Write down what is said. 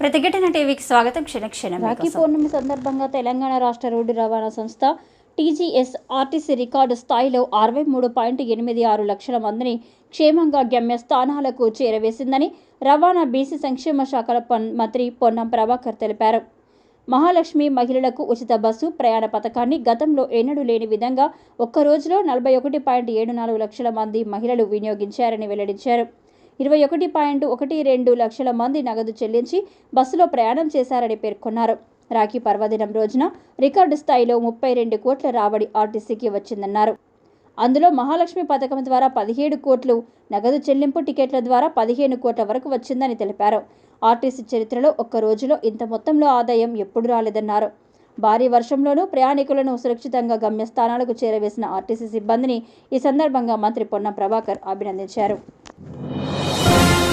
ప్రతిఘటన టీవీకి స్వాగతం. క్షణక్షణం రాఖీ పౌర్ణమి సందర్భంగా తెలంగాణ రాష్ట్ర రోడ్డు రవాణా సంస్థ టీజీఎస్ ఆర్టీసీ రికార్డు స్థాయిలో అరవై మూడు పాయింట్ ఎనిమిది ఆరు లక్షల మందిని క్షేమంగా గమ్య స్థానాలకు చేరవేసిందని రవాణా బీసీ సంక్షేమ శాఖల మంత్రి పొన్నం ప్రభాకర్ తెలిపారు. మహాలక్ష్మి మహిళలకు ఉచిత బస్సు ప్రయాణ పథకాన్ని గతంలో ఎన్నడూ లేని విధంగా ఒక్క రోజులో నలభై ఒకటి పాయింట్ ఏడు నాలుగు లక్షల మంది మహిళలు వినియోగించారని వెల్లడించారు. ఇరవై ఒకటి పాయింట్ ఒకటి రెండు లక్షల మంది నగదు చెల్లించి బస్సులో ప్రయాణం చేశారని పేర్కొన్నారు. రాఖీ పర్వదినం రోజున రికార్డు స్థాయిలో ముప్పై రెండు కోట్ల రాబడి ఆర్టీసీకి వచ్చిందన్నారు. అందులో మహాలక్ష్మి పథకం ద్వారా పదిహేడు కోట్లు నగదు చెల్లింపు టికెట్ల ద్వారా పదిహేను కోట్ల వరకు వచ్చిందని తెలిపారు. ఆర్టీసీ చరిత్రలో ఒక్క రోజులో ఇంత మొత్తంలో ఆదాయం ఎప్పుడు రాలేదన్నారు. భారీ వర్షంలోనూ ప్రయాణికులను సురక్షితంగా గమ్యస్థానాలకు చేరవేసిన ఆర్టీసీ సిబ్బందిని ఈ సందర్భంగా మంత్రి పొన్నం ప్రభాకర్ అభినందించారు. Bye.